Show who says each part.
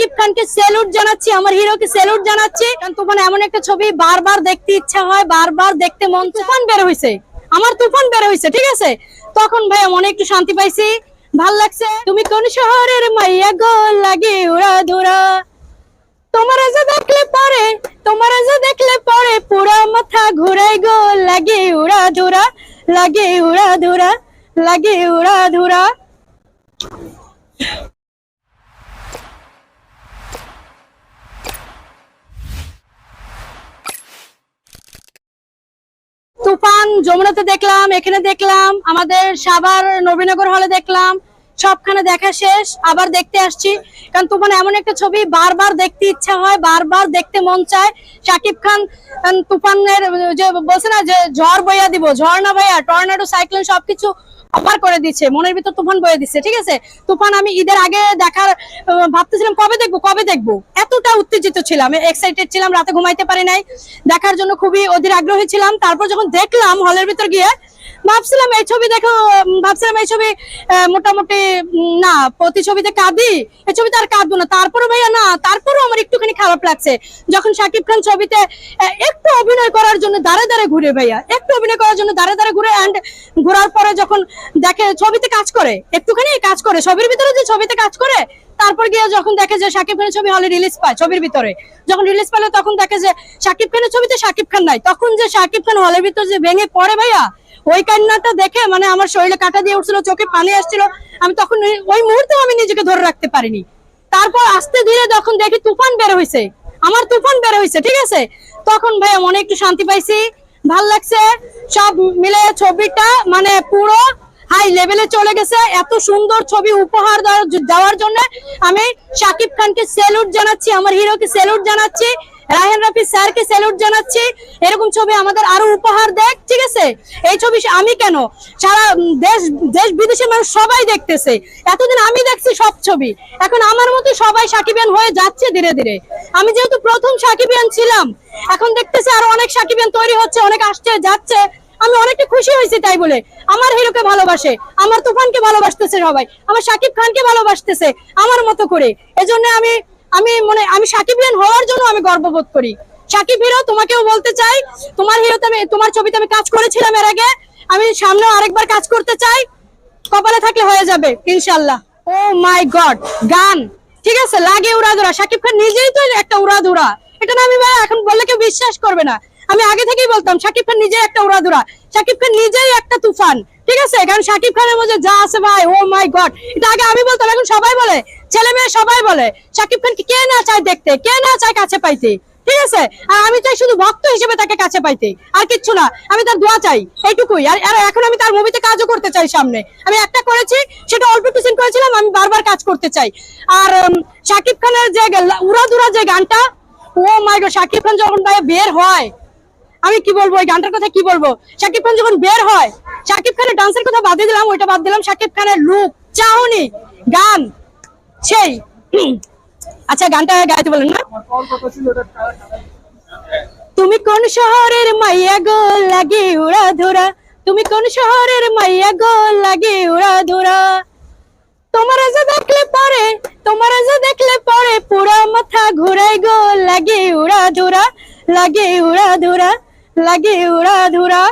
Speaker 1: শাকিব খানকে স্যালুট জানাচ্ছি, আমার হিরোকে স্যালুট জানাচ্ছি। তুফান এমন একটা ছবি বারবার দেখতে ইচ্ছা হয়, বারবার দেখতে মন তুফান বের হইছে। আমার তুফান বের হইছে, ঠিক আছে? তখন ভাইয়া মনে একটু শান্তি পাইছি। ভালো লাগছে। তুমি কোন শহরের মাইয়া গো লাগে উড়া ধুরা? তোমার যে দেখলে পরে, তোমার যে দেখলে পরে পুরা মাথা ঘুরাই গো লাগে উড়া ধুরা, লাগে উড়া ধুরা, লাগে উড়া ধুরা। তুফান যমুনাতে দেখলাম, এখানে দেখলাম, আমাদের সাবার নবীনগর হলে দেখলাম, সবখানে দেখা শেষ, আবার দেখতে আসছি। কারণ তুফান এমন একটা ছবি, বারবার দেখতে ইচ্ছা হয়, বারবার দেখতে মন চায়। সাকিব খান তুফানের, যে বলছে না যে ঝড় বইয়া দিব ঝড় না ভাইয়া টর্নাডো সাইক্লোন সবকিছু কভার করে দিচ্ছে, মনের ভিতর তুফান বয়ে দিচ্ছে, ঠিক আছে? তুফান আমি ঈদের আগে দেখার ভাবতেছিলাম কবে দেখব কবে দেখব? এতটা উত্তেজিত ছিলাম এক্সাইটেড ছিলাম, রাতে ঘুমাইতে পারি নাই। দেখার জন্য খুবই অধীর আগ্রহী ছিলাম। তারপর যখন দেখলাম হলের ভিতর গিয়ে ভাবছিলাম এই ছবি দেখো ভাবছিলাম এই ছবি মোটামুটি না, প্রতি ছবিতে কাঁদি, এই ছবিতে আর কাঁদবো না। তারপরে ভাইয়া, না, তারপরেও আমার একটুখানি খারাপ লাগছে। যখন শাকিব খান ছবিতে একটু অভিনয় করার জন্য দাঁড়ে দাঁড়ে ঘুরে ভাইয়া, একটু অভিনয় করার জন্য দাঁড়ে দাঁড়ে ঘুরে অ্যান্ড ঘোরার পরে যখন দেখে ছবিতে কাজ করে, একটুখানি কাজ করে, ছবির ভিতরে যে ছবিতে কাজ করে, তারপর গিয়ে যখন দেখে যে শাকিব খানের ছবি হলে রিলিজ পায়, ছবির ভিতরে, যখন রিলিজ পেলে তখন দেখে যে শাকিব খানের ছবিতে শাকিব খান নাই, তখন যে শাকিব খান হলের ভিতরে যে ভেঙে পড়ে ভাইয়া ওই কান্নাটা দেখে মানে আমার শরীরে কাটা দিয়ে উঠছিল, চোখে পানি আসছিল। আমি তখন ওই- মুহূর্তে আমি নিজেকে ধরে রাখতে পারিনি। তারপর আস্তে ধীরে যখন দেখি তুফান বের হয়েছে আমার তুফান বের হয়েছে ঠিক আছে? তখন ভাইয়া মনে একটু শান্তি পাইছি, ভালো লাগছে। সব মিলে ছবিটা মানে পুরো হাই লেভেলে চলে গেছে। এত সুন্দর ছবি উপহার দেওয়ার- জন্য আমি শাকিব খানকে স্যালুট জানাচ্ছি, আমার হিরোকে স্যালুট জানাচ্ছি। রাহেন রাফি স্যারকে স্যালুট জানাচ্ছি। এরকম ছবি আমাদের আরও উপহার দেখ, ঠিক আছে? এই ছবি আমি কেন? সারা দেশ দেশ বিদেশের মানুষ সবাই দেখতেছে। এতদিন আমি দেখছি সব ছবি। এখন আমার মতো সবাই সাকিবিয়ান হয়ে যাচ্ছে ধীরে ধীরে। আমি যেহেতু প্রথম সাকিবিয়ান ছিলাম, এখন দেখতেছি আরও অনেক সাকিবিয়ান তৈরি হচ্ছে, অনেক আসছে, যাচ্ছে। আমি অনেকটা খুশি হয়েছি তাই বলে। আমার হিরোকে ভালোবাসে, আমার তুফানকে ভালোবাসতেছে সবাই, আমার সাকিব খানকে ভালোবাসতেছে, আমার মতো করে। এজন্য আমি আমি মনে, আমি সাকিব হিরেন হওয়ার জন্য আমি গর্ববোধ করি। সাকিব হিরো তোমাকেও বলতে চাই, তোমার হিরোতে আমি, তোমার ছবিতে আমি কাজ করেছিলাম এর আগে। আমি সামনে আরেকবার কাজ করতে চাই, কপালে থাকলে হয়ে যাবে ইনশাল্লাহ ও মাই গড গান। ঠিক আছে, লাগে উড়াদুরা সাকিব খান নিজেই তো একটা উড়াদুরা এটা না আমি এখন বললে কেউ বিশ্বাস করবে না। আমি আগে থেকেই বলতাম সাকিব খান নিজেই একটা উড়াধুরা সাকিব খান নিজেই একটা তুফান। ঠিক আছে? কারণ সাকিব খানের মধ্যে যা আছে ভাই ও মাই গড এটা আগে আমি বলতাম, এখন সবাই বলে, ছেলে মেয়ে সবাই বলে সাকিব খানকে কে না চায় দেখতে, কে না চায় কাছে পাইতে? ঠিক আছে? আর আমি চাই শুধু ভক্ত হিসেবে তাকে কাছে পাইতে। আর কিচ্ছু না, আমি তার দোয়া চাই, এইটুকুই। আর এখন আমি তার মুভিতে কাজও করতে চাই সামনে। আমি একটা করেছি, সেটা অল্প একটু সিন করেছিলাম, আমি বারবার কাজ করতে চাই। আর শাকিব খানের যে উড়াদুরা যে গানটা ও মাই গড শাকিব খান যখন বের হয় আমি কি বলব? ওই গানটার কথা কি বলব? শাকিব খান যখন বের হয়, শাকিব খানের ডান্সের কথা বাদ দিলাম, ওইটা বাদ দিলাম শাকিব খানের লুক চাহনি, গান, সেই। আচ্ছা গানটা গাইতে বলেন না। তুমি কোন শহরের মাইয়া গো, লাগে উড়া ধরা। তুমি কোন শহরের মাইয়া গো, লাগে উড়া ধরা। তোমার যে দেখলে পরে, তোমার যে দেখলে পরে পুরা মাথা ঘুরাই গো, লাগে উড়া ধরা, লাগে উড়া ধরা। লাগে উড়া ধরা